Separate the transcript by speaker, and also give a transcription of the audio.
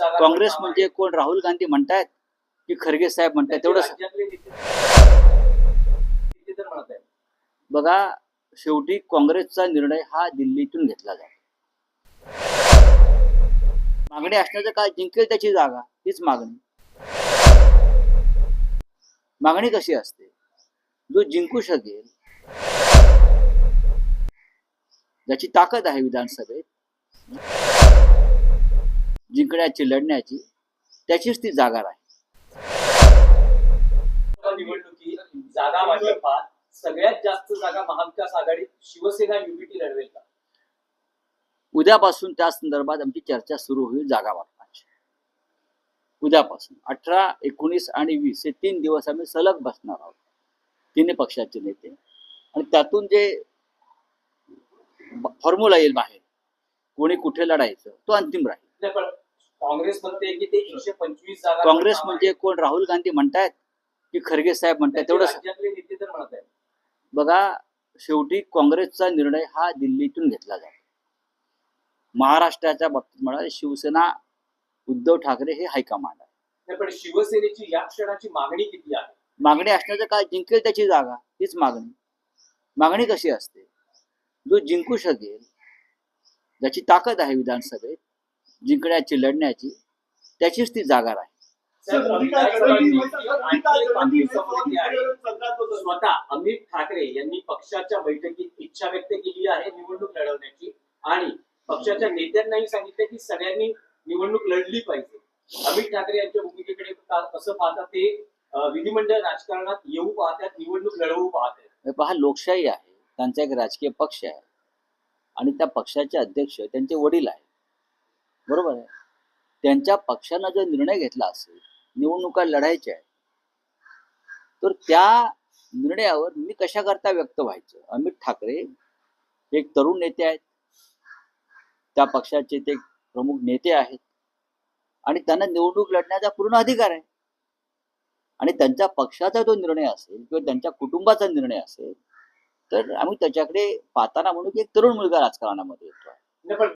Speaker 1: काँग्रेस म्हणजे कोण? राहुल गांधी म्हणतायत की खरगे साहेब. म्हणतायत.
Speaker 2: त्यांचे
Speaker 1: तेवढं सा-
Speaker 2: राज्यातले नेते नेते तर म्हणत आहेत
Speaker 1: बघा शेवटी काँग्रेसचा निर्णय हा दिल्लीतून घेतला जातो. मागणी असण्याचं काय? जिंकेल त्याची जागा हीच मागणी. मागणी कशी असते? जो जिंकू शकेल ज्याची ताकद आहे विधानसभेत जिंकण्याची लढण्याची त्याचीच ती जागा राहील.
Speaker 2: जागा सगळ्यात जास्त जागा महाविकास आघाडीत शिवसेना युनिटी लढवेल का?
Speaker 1: उद्यापासून त्या संदर्भात आमची चर्चा सुरू होईल जागा वाटपाची. उद्यापासून अठरा एकोणीस आणि वीस हे तीन दिवस आम्ही सलग बसणार आहोत. तिन्ही पक्षाचे नेते. आणि त्यातून जे फॉर्म्युला येईल बाहेर कोणी कुठे लढायचं तो अंतिम राहील.
Speaker 2: काँग्रेस म्हणते की ते एकशे पंचवीस जागा
Speaker 1: काँग्रेस. म्हणजे कोण? राहुल गांधी म्हणतायत की खरगे साहेब म्हणतायत
Speaker 2: त्यांचे
Speaker 1: तेवढं
Speaker 2: राज्यातले नेते तर म्हणत आहेत.
Speaker 1: बघा शेवटी काँग्रेसचा निर्णय हा दिल्लीतून घेतला जातो. महाराष्ट्राच्या बाबतीत म्हणाल शिवसेना उद्धव ठाकरे हे हायकमांड आहे.
Speaker 2: नाही, पण शिवसेनेची या क्षणाची मागणी किती आहे?
Speaker 1: मागणी असण्याचं काय जिंकेल त्याची जागा? हीच मागणी. मागणी कशी असते? जो जिंकू शकेल ज्याची ताकद आहे विधानसभेत जिंकण्याची लढण्याची त्याचीच ती जागा राहील.
Speaker 2: स्वतः अमित ठाकरे यांनी पक्षाच्या बैठकीत इच्छा व्यक्त केली आहे निवडणूक लढवण्याची आणि पक्षाच्या नेत्यांनाही सांगितलं की सगळ्यांनी निवडणूक लढली पाहिजे. अमित ठाकरे यांच्या भूमिकेकडे का- कसं पाहतात ते विधिमंडळ राजकारणात येऊ पाहतात निवडणूक लढवू पाहतात.
Speaker 1: हे पहा लोकशाही आहे त्यांचा एक राजकीय पक्ष आहे. आणि त्या पक्षाचे अध्यक्ष त्यांचे वडील आहेत. बरोबर आहे. त्यांच्या पक्षानं जर निर्णय घेतला असेल निवडणुका लढायच्या आहेत तर त्या निर्णयावर मी कशा करता व्यक्त व्हायचं? अमित ठाकरे एक तरुण नेते आहेत. त्या पक्षाचे ते प्रमुख नेते आहेत. आणि त्यांना निवडणूक लढण्याचा पूर्ण अधिकार आहे. आणि त्यांच्या पक्षाचा जो निर्णय असेल किंवा त्यांच्या कुटुंबाचा निर्णय असेल तर आम्ही त्याच्याकडे पाहताना म्हणू की एक तरुण मुलगा राजकारणामध्ये येतो